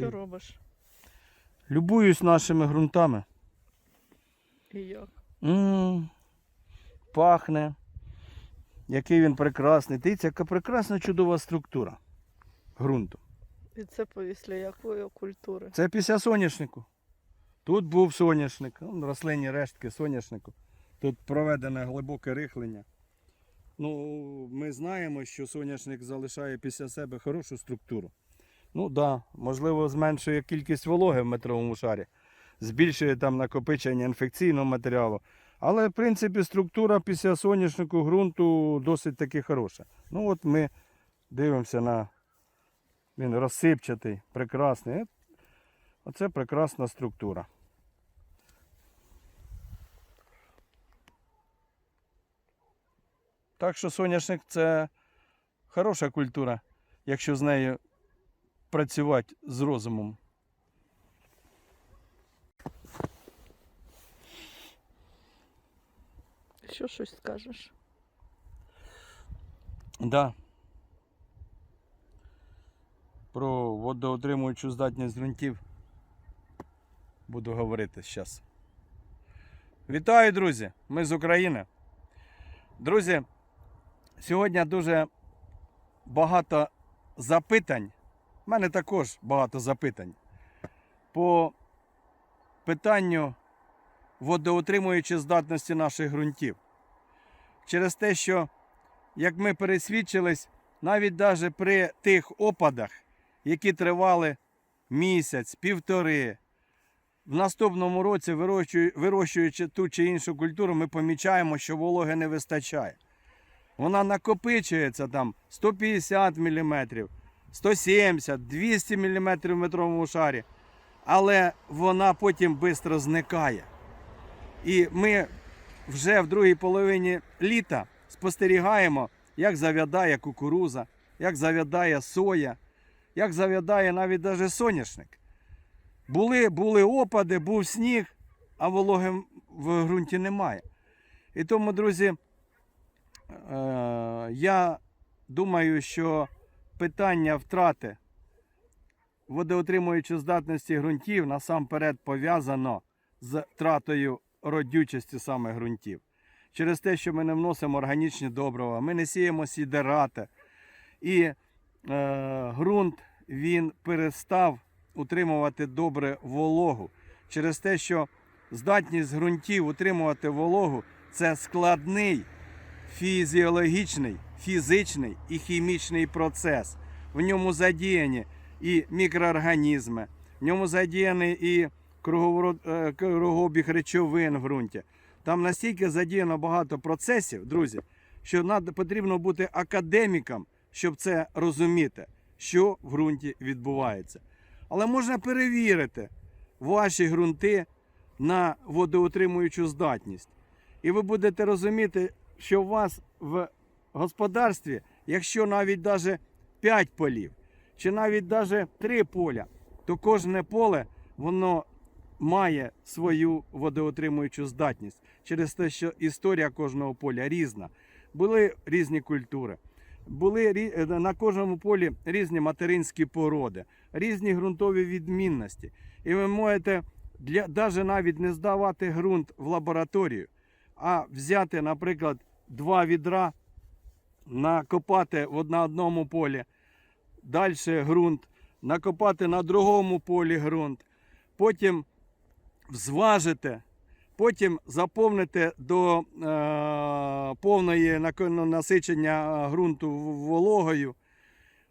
Що робиш? Любуюсь нашими ґрунтами. І як? м пахне. Який він прекрасний. Дивіться, яка прекрасна чудова структура ґрунту. І це після якої культури? Це після соняшнику. Тут був соняшник, он рослинні рештки соняшнику. Тут проведене глибоке рихлення. Ну, ми знаємо, що соняшник залишає після себе хорошу структуру. Ну так, да, можливо, зменшує кількість вологи в метровому шарі, збільшує там накопичення інфекційного матеріалу. Але, в принципі, структура після соняшнику ґрунту досить таки хороша. Ну от ми дивимося на він розсипчатий, прекрасний. Оце прекрасна структура. Так що соняшник це хороша культура, якщо з нею працювати з розумом. Що щось скажеш? Да. Про водоотримуючу здатність ґрунтів буду говорити зараз. Вітаю, друзі! Ми з України. Друзі, сьогодні дуже багато запитань. У мене також багато запитань по питанню водоотримуючої здатності наших ґрунтів. Через те, що як ми пересвідчились, навіть даже при тих опадах, які тривали місяць, півтори, в наступному році, вирощуючи ту чи іншу культуру, ми помічаємо, що вологи не вистачає. Вона накопичується там 150 мм, 170, 200 мм в метровому шарі, але вона потім швидко зникає. І ми вже в другій половині літа спостерігаємо, як завядає кукуруза, як завядає соя, як завядає навіть даже соняшник. Були, були опади, був сніг, а вологи в ґрунті немає. І тому, друзі, е, я думаю, що питання втрати водоотримуючої здатності ґрунтів насамперед пов'язано з втратою родючості саме ґрунтів. Через те, що ми не вносимо органічні добрива, ми не сіємо сідерати. І е, ґрунт він перестав утримувати добре вологу. Через те, що здатність ґрунтів утримувати вологу це складний фізіологічний, фізичний і хімічний процес. В ньому задіяні і мікроорганізми, в ньому задіяний і е, кругообіг речовин в ґрунті. Там настільки задіяно багато процесів, друзі, що потрібно бути академіком, щоб це розуміти, що в ґрунті відбувається. Але можна перевірити ваші ґрунти на водоутримуючу здатність. І ви будете розуміти, що у вас в господарстві, якщо навіть даже 5 полів, чи навіть даже 3 поля, то кожне поле воно має свою водоотримуючу здатність через те, що історія кожного поля різна. Були різні культури. Були е, на кожному полі різні материнські породи, різні ґрунтові відмінності. І ви можете для, навіть навіть не здавати ґрунт в лабораторію, а взяти, наприклад, два відра, накопати на одному полі, далі ґрунт, накопати на другому полі ґрунт, потім зважити, потім заповнити до е, повної ну, насичення ґрунту вологою,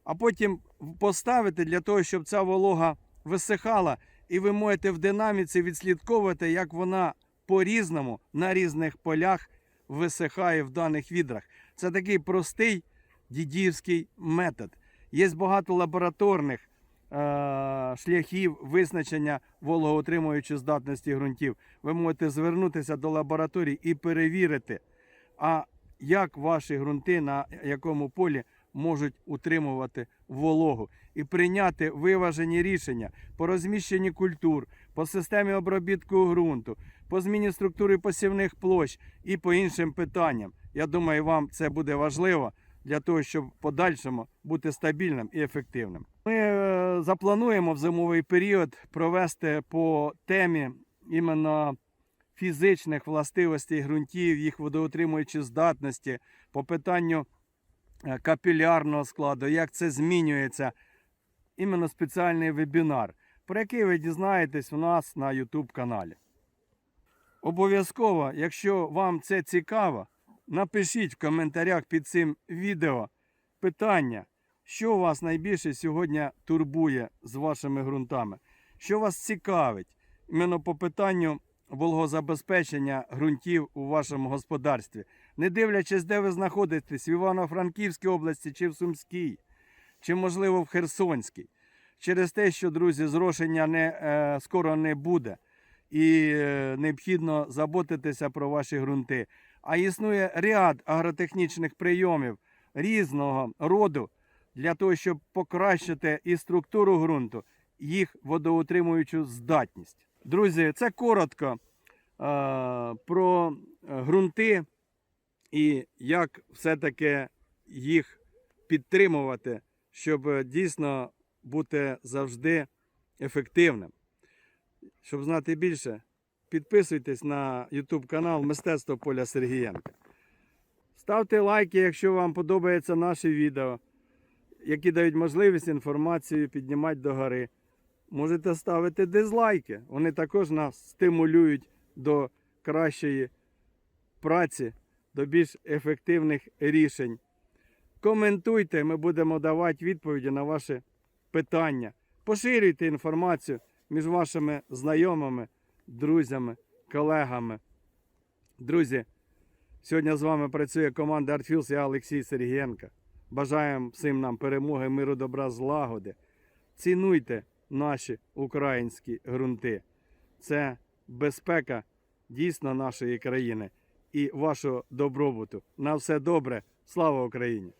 а потім поставити для того, щоб ця волога висихала, і ви можете в динаміці відслідковувати, як вона по-різному на різних полях висихає в даних відрах. Це такий простий дідівський метод. Є багато лабораторних е, шляхів визначення вологоутримуючої здатності ґрунтів. Ви можете звернутися до лабораторій і перевірити, а як ваші ґрунти на якому полі можуть утримувати вологу і прийняти виважені рішення по розміщенні культур, по системі обробітку ґрунту, по зміні структури посівних площ і по іншим питанням. Я думаю, вам це буде важливо для того, щоб в подальшому бути стабільним і ефективним. Ми е, заплануємо в зимовий період провести по темі іменно фізичних властивостей ґрунтів, їх водоутримуючі здатності, по питанню е, капілярного складу, як це змінюється. Іменно спеціальний вебінар, про який ви дізнаєтесь у нас на YouTube каналі. Обов'язково, якщо вам це цікаво, напишіть в коментарях під цим відео питання, що вас найбільше сьогодні турбує з вашими ґрунтами, що вас цікавить іменно по питанню вологозабезпечення ґрунтів у вашому господарстві, не дивлячись, де ви знаходитесь, в Івано-Франківській області чи в Сумській, чи, можливо, в Херсонській. Через те, що, друзі, зрошення не, е, скоро не буде і е, необхідно заботитися про ваші ґрунти. А існує ряд агротехнічних прийомів різного роду для того, щоб покращити і структуру ґрунту, їх водоутримуючу здатність. Друзі, це коротко е, про ґрунти і як все-таки їх підтримувати, щоб е, дійсно бути завжди ефективним. Щоб знати більше, підписуйтесь на YouTube канал Мистецтво Поля Сергієнка. Ставте лайки, якщо вам подобається наше відео, які дають можливість інформацію піднімати до гори. Можете ставити дизлайки. Вони також нас стимулюють до кращої праці, до більш ефективних рішень. Коментуйте, ми будемо давати відповіді на ваші питання. Поширюйте інформацію між вашими знайомими, друзями, колегами. Друзі, сьогодні з вами працює команда Артфілс, я Олексій Сергієнко. Бажаємо всім нам перемоги, миру, добра, злагоди. Цінуйте наші українські ґрунти. Це безпека дійсно нашої країни і вашого добробуту. На все добре. Слава Україні!